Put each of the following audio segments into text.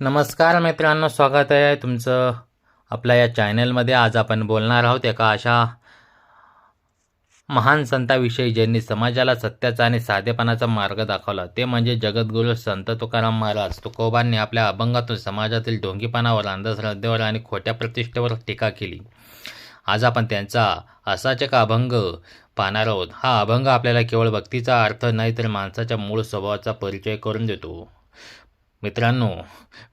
नमस्कार मित्रांनो स्वागत आहे तुमचं आपल्या या चॅनलमध्ये. आज आपण बोलणार आहोत एका अशा महान संताविषयी ज्यांनी समाजाला सत्याचा आणि साधेपणाचा मार्ग दाखवला. ते म्हणजे जगद्गुरू संत तुकाराम महाराज. तुकोबांनी आपल्या अभंगातून समाजातील ढोंगीपणावर अंधश्रद्धेवर आणि खोट्या प्रतिष्ठेवर टीका केली. आज आपण त्यांचा असाच एक अभंग पाहणार आहोत. हा अभंग आपल्याला केवळ भक्तीचा अर्थ नाही तर माणसाच्या मूळ स्वभावाचा परिचय करून देतो. मित्रांनो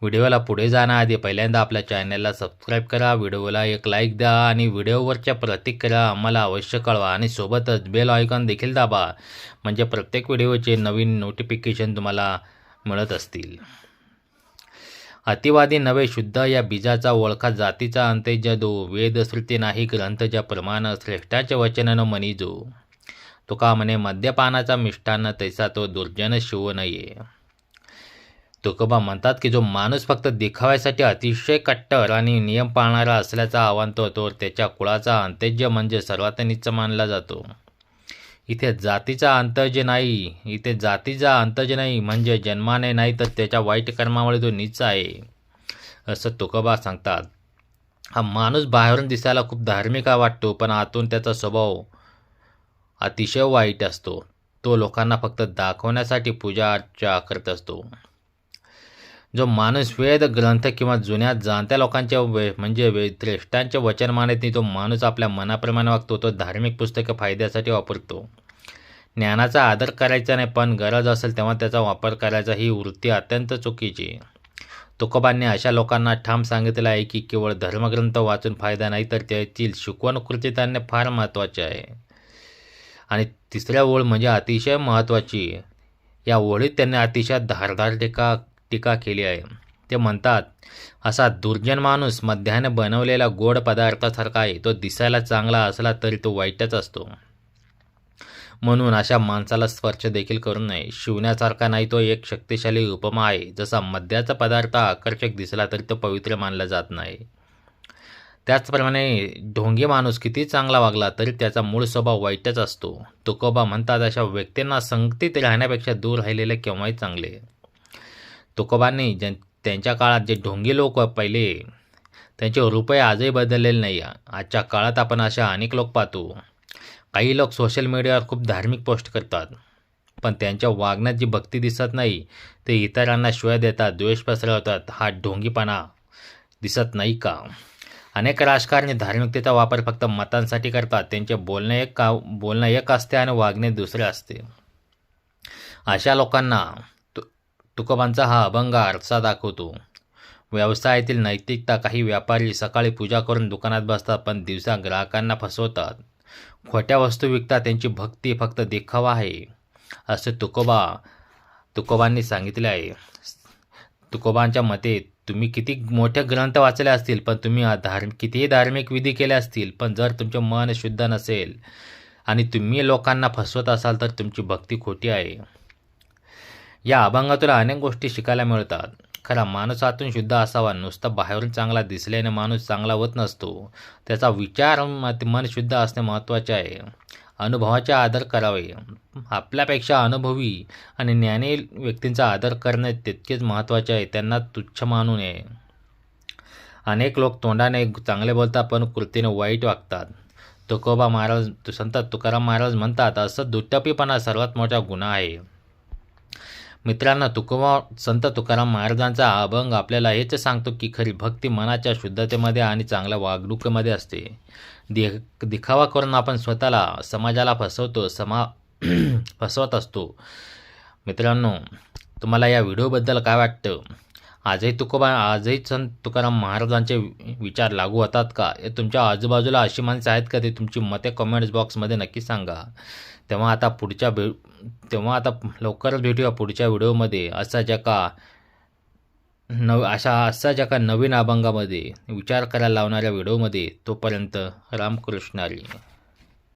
व्हिडिओला पुढे जाण्याआधी पहिल्यांदा आपल्या चॅनलला सबस्क्राईब करा व्हिडिओला एक लाईक द्या आणि व्हिडिओवरच्या प्रतिक्रिया आम्हाला अवश्य कळवा आणि सोबतच बेल आयकॉन देखील दाबा म्हणजे प्रत्येक व्हिडिओचे नवीन नोटिफिकेशन तुम्हाला मिळत असतील. अतिवादी नवे शुद्ध या बीजाचा ओळखा जातीचा अंत्यज दो वेदश्रुती नाही ग्रंथ ज्या प्रमाण श्रेष्ठाच्या वचनानं न मनिजो. तुका म्हणे मद्यपानाचा मिष्टान्न तैसा तो दुर्जन शिव नये. तुकोबा म्हणतात की जो माणूस फक्त दिखाव्यासाठी अतिशय कट्टर आणि नियम पाळणारा असल्याचा आव्हानतो तो त्याच्या कुळाचा अंत्यज्य म्हणजे सर्वात नीच मानला जातो. इथे जातीचा अंतर्ज नाही इथे जातीचा अंतज नाही म्हणजे जन्माने नाही तर त्याच्या वाईट कर्मामुळे तो नीच आहे असं तुकोबा सांगतात. हा माणूस बाहेरून दिसायला खूप धार्मिक वाटतो पण आतून त्याचा स्वभाव अतिशय वाईट असतो. तो लोकांना फक्त दाखवण्यासाठी पूजा अर्चा करत असतो. जो माणूस वेद ग्रंथ किंवा जुन्या जाणत्या लोकांच्या वे म्हणजे वे श्रेष्ठांचे वचन मानत नाही तो माणूस आपल्या मनाप्रमाणे वागतो तो धार्मिक पुस्तकं फायद्यासाठी वापरतो. ज्ञानाचा आदर करायचा नाही पण गरज असेल तेव्हा त्याचा वापर करायचा ही वृत्ती अत्यंत चुकीची. तुकोबांनी अशा लोकांना ठाम सांगितलं आहे की केवळ धर्मग्रंथ वाचून फायदा नाही तर त्यातील शिकवण कृतीत आणणे फार महत्त्वाचे आहे. आणि तिसऱ्या ओळ म्हणजे अतिशय महत्त्वाची. या ओळीत त्यांनी अतिशय धारदार टीका टीका केली आहे. ते म्हणतात असा दुर्जन माणूस मध्याने बनवलेला गोड पदार्थासारखा आहे. तो दिसायला चांगला असला तरी तो वाईटच असतो. म्हणून अशा माणसाला स्पर्श देखील करू नये. शिवण्यासारखा नाही तो एक शक्तिशाली उपमा आहे. जसा मद्याचा पदार्थ आकर्षक दिसला तरी तो पवित्र मानला जात नाही. त्याचप्रमाणे ढोंगी माणूस किती चांगला वागला तरी त्याचा मूळ स्वभाव वाईटच असतो. तुकोबा म्हणतात अशा व्यक्तींना संगतीत राहण्यापेक्षा दूर राहिलेले केव्हाही चांगले. तुकोबांनी ज्यां त्यांच्या काळात जे ढोंगी लोक पहिले त्यांचे रुपये आजही बदललेले नाही. आजच्या काळात आपण अशा अनेक लोक पाहतो. काही लोक सोशल मीडियावर खूप धार्मिक पोस्ट करतात. पण त्यांच्या वागण्यात जी भक्ती दिसत नाही ते इतरांना शिवाय देतात द्वेष पसरवतात. हा ढोंगीपणा दिसत नाही का? अनेक राजकारणी धार्मिकतेचा वापर फक्त मतांसाठी करतात. त्यांचे बोलणे एक का बोलणं एक असते आणि वागणे दुसरे असते. अशा लोकांना तुकोबांचा हा अभंग आरसा दाखवतो. व्यवसायातील नैतिकता काही व्यापारी सकाळी पूजा करून दुकानात बसतात पण दिवसा ग्राहकांना फसवतात. खोट्या वस्तू विकतात त्यांची भक्ती फक्त देखावा आहे असे तुकोबा तुकोबांनी सांगितले आहे. तुकोबांच्या मते तुम्ही किती मोठे ग्रंथ वाचले असतील पण तुम्ही धार्म कितीही धार्मिक विधी केले असतील पण जर तुमचे मन शुद्ध नसेल आणि तुम्ही लोकांना फसवत असाल तर तुमची भक्ती खोटी आहे. या अभंगातून अनेक गोष्टी शिकायला मिळतात. खरा माणूस आतून शुद्ध असावा नुसता बाहेरून चांगला दिसल्याने माणूस चांगला होत नसतो. त्याचा विचार मन शुद्ध असणे महत्त्वाचे आहे. अनुभवाचा आदर करावे. आपल्यापेक्षा अनुभवी आणि ज्ञानी व्यक्तींचा आदर करणे तितकेच महत्त्वाचे आहे त्यांना तुच्छ मानू नये. अनेक लोक तोंडाने चांगले बोलतात पण कृतीने वाईट वागतात. तुकोबा महाराज संत तुकाराम महाराज म्हणतात असं दुट्टपीपणा सर्वात मोठा गुन्हा आहे. मित्रांनो तुकोबा संत तुकाराम महाराजांचा अभंग आपल्याला हेच सांगतो की खरी भक्ती मनाच्या शुद्धतेमध्ये आणि चांगल्या वागणुकीमध्ये असते. दि दिखावा करून आपण स्वतःला समाजाला फसवतो समा फसवत असतो. मित्रांनो तुम्हाला या व्हिडिओबद्दल काय वाटतं? आजही तुकोबा आजही संत तुकाराम महाराजांचे विचार लागू होतात का? हे तुमच्या आजूबाजूला अशी माणसं आहेत का? ते तुमची मते कमेंट्स बॉक्समध्ये नक्की सांगा. तेव्हा आता पुढच्या भे तेव्हा आता लवकरच भेटूया पुढच्या व्हिडिओमध्ये. असा ज्या का नव अशा असा ज्या का नवीन अभंगामध्ये विचार करायला लावणाऱ्या व्हिडिओमध्ये तोपर्यंत रामकृष्णारी